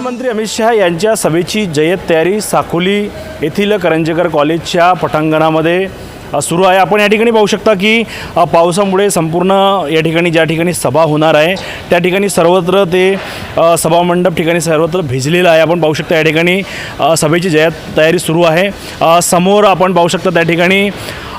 गृहमंत्री अमित शहा यांच्या सभेची जय्यत तयारी साखोली येथील करंजेकर कॉलेजच्या पटांगणामध्ये सुरू आहे. आपण या ठिकाणी पाहू शकता की पावसामुळे संपूर्ण या ठिकाणी ज्या ठिकाणी सभा होणार आहे त्या ठिकाणी सर्वत्र ते सभामंडप ठिकाणी सर्वत्र भिजलेलं आहे. आपण पाहू शकता या ठिकाणी सभेची जय्यत तयारी सुरू आहे. समोर आपण पाहू शकता त्या ठिकाणी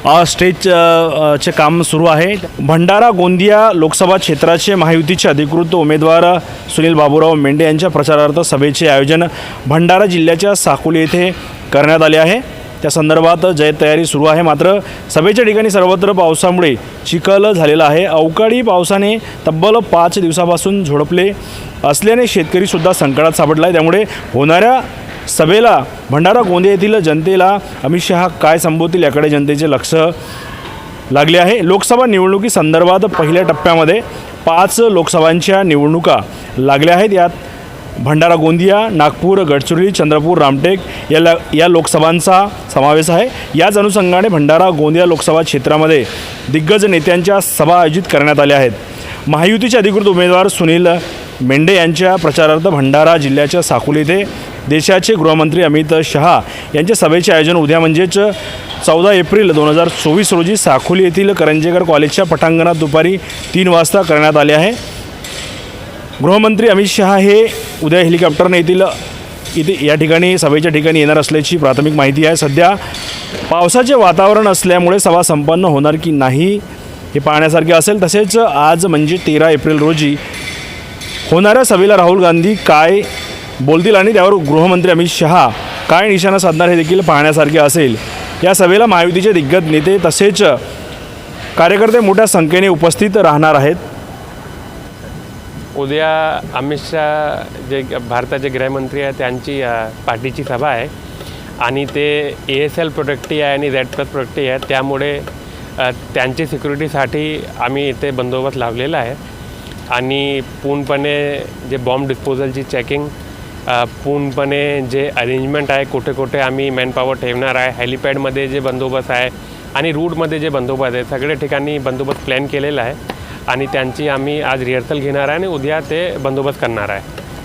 अ, चे काम सुरू आहे. भंडारा गोंदिया लोकसभा क्षेत्राचे महायुतीचे अधिकृत उमेदवार सुनील बाबूराव मेंढे यांच्या प्रचारार्थ सभेचे आयोजन भंडारा जिल्ह्याच्या साकोली येथे करण्यात आले आहे. त्या संदर्भात जय तयारी सुरू आहे. मात्र सभेच्या ठिकाणी सर्वत्र पावसामुळे चिखल झालेला आहे. अवकाळी पावसाने तब्बल पाच दिवसापासून झोडपले असल्याने शेतकरीसुद्धा संकटात सापडला आहे. त्यामुळे होणाऱ्या सभेला भंडारा गोंदिया येथील जनतेला अमित शहा काय संबोधतील याकडे जनतेचे लक्ष लागले आहे. लोकसभा निवडणुकीसंदर्भात पहिल्या टप्प्यामध्ये पाच लोकसभांच्या निवडणुका लागल्या आहेत. यात भंडारा गोंदिया नागपूर गडचिरोली चंद्रपूर रामटेक याला या लोकसभांचा समावेश आहे. याच अनुषंगाने भंडारा गोंदिया लोकसभा क्षेत्रामध्ये दिग्गज नेत्यांच्या सभा आयोजित करण्यात आल्या आहेत. महायुतीचे अधिकृत उमेदवार सुनील मेंढे यांच्या प्रचारार्थ भंडारा जिल्ह्याच्या साकोली येथे देशाचे गृहमंत्री अमित शहा यांच्या सभेचे आयोजन उद्या म्हणजेच चौदा एप्रिल दोन हजार चोवीस रोजी साखोली येथील करंजेकर कॉलेजच्या पटांगणात दुपारी तीन वाजता करण्यात आले आहे. गृहमंत्री अमित शहा हे उद्या हेलिकॉप्टरने येथील इथे या ठिकाणी सभेच्या ठिकाणी येणार असल्याची प्राथमिक माहिती आहे. सध्या पावसाचे वातावरण असल्यामुळे सभा संपन्न होणार की नाही हे पाहण्यासारखे असेल. तसेच आज म्हणजे तेरा एप्रिल रोजी होणाऱ्या सभेला राहुल गांधी काय बोलतील आणि त्यावर गृहमंत्री अमित शहा काय निशाणा साधणार हे देखील पाहण्यासारखे असेल. या सभेला महायुतीचे दिग्गज नेते तसेच कार्यकर्ते मोठ्या संख्येने उपस्थित राहणार आहेत. उद्या अमित शहा जे भारताचे गृहमंत्री आहे त्यांची पार्टीची सभा आहे. आणि ते ए एस एल प्रोडक्टी आहे आणि झेड प्लस प्रोडक्टी आहे त्यामुळे त्यांची सिक्युरिटीसाठी आम्ही इथे बंदोबस्त लावलेला आहे. आणि पूर्णपणे जे बॉम्ब डिस्पोजलची चेकिंग पूर्णपणे जे अरेंजमेंट आहे कुठे कुठे आम्ही मॅनपॉवर ठेवणार आहे हेलिपॅडमध्ये जे बंदोबस्त आहे आणि रूटमध्ये जे बंदोबस्त आहे सगळ्या ठिकाणी बंदोबस्त प्लॅन केलेला आहे आणि त्यांची आम्ही आज रिहर्सल घेणार आहे आणि उद्या ते बंदोबस्त करणार आहे.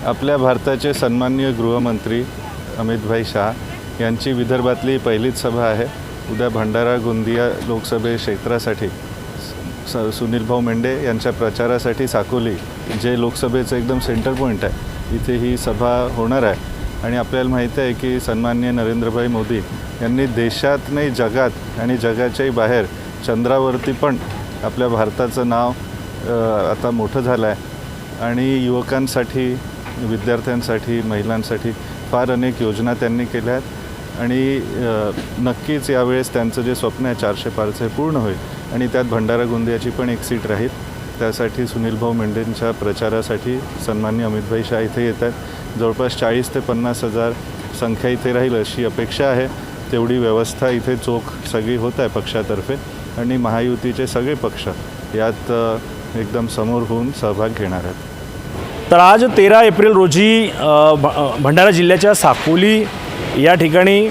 आपल्या भारताचे सन्माननीय गृहमंत्री अमितभाई शहा यांची विदर्भातली पहिलीच सभा आहे. उद्या भंडारा गोंदिया लोकसभे क्षेत्रासाठी स सुनीलभाऊ मेंढे यांच्या प्रचारासाठी साकोली जे लोकसभेचं एकदम सेंटर पॉईंट आहे. इथे ही सभा होणार आहे. आणि आपल्याला माहिती आहे की सन्मान्य नरेंद्रभाई मोदी यांनी देशात नाही जगात आणि जगाच्याही बाहेर चंद्रावरती पण आपल्या भारताचं नाव आता मोठं झालं आहे आणि युवकांसाठी विद्यार्थ्यांसाठी महिलांसाठी फार अनेक योजना त्यांनी केल्या आहेत. आणि नक्कीच यावेळेस त्यांचं जे स्वप्न आहे चारशे पारचं हे पूर्ण होईल. आणि त्यात भंडारा गोंदियाची पण एक सीट राहील. त्यासाठी सुनीलभाऊ मेंढेंच्या प्रचारासाठी सन्मान्य अमितभाई शाह इथे येत आहेत जवळपास चाळीस ते पन्नास हजार संख्या इथे राहील अशी अपेक्षा आहे. तेवढी व्यवस्था इथे चोख सगळी होत आहे पक्षातर्फे आणि महायुतीचे सगळे पक्ष यात एकदम समोर होऊन सहभाग घेणार आहेत. तर आज तेरा एप्रिल रोजी भ भंडारा जिल्ह्याच्या साकोली या ठिकाणी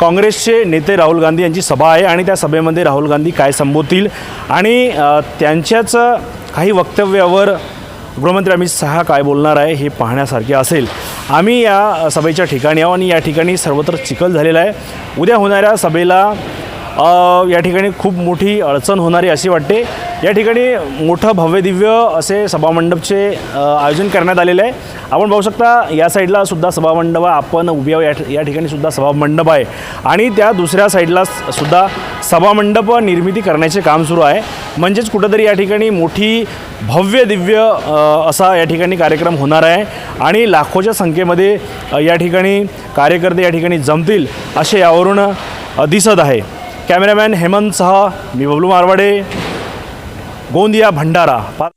काँग्रेसचे नेते राहुल गांधी यांची सभा आहे आणि त्या सभेमध्ये राहुल गांधी काय संबोधतील? आणि त्यांच्याच काही वक्तव्यावर गृहमंत्री अमित शहा काय बोलणार आहे हे पाहण्यासारखे असेल. आम्ही या सभेच्या ठिकाणी आहोत आणि या ठिकाणी सर्वत्र चिखल झालेला आहे. उद्या होणाऱ्या सभेला या ठिकाणी खूप मोठी अडचण होणारी अशी वाटते. या ठिकाणी मोठं भव्यदिव्य असे सभामंडपचे आयोजन करण्यात आलेलं आहे. आपण पाहू शकता या साईडला सुद्धा सभामंडप आहे. आपण उभी या या ठिकाणी सुद्धा सभामंडप आहे. आणि त्या दुसऱ्या साईडला सुद्धा सभामंडप निर्मिती करण्याचे काम सुरू आहे. म्हणजेच कुठंतरी या ठिकाणी मोठी भव्य दिव्य असा या ठिकाणी कार्यक्रम होणार आहे. आणि लाखोच्या संख्येमध्ये या ठिकाणी कार्यकर्ते या ठिकाणी जमतील असे यावरून दिसत आहे. कॅमेरामॅन हेमंतसह मी बबलू मारवाडे. गोंदिया भंडारा. पा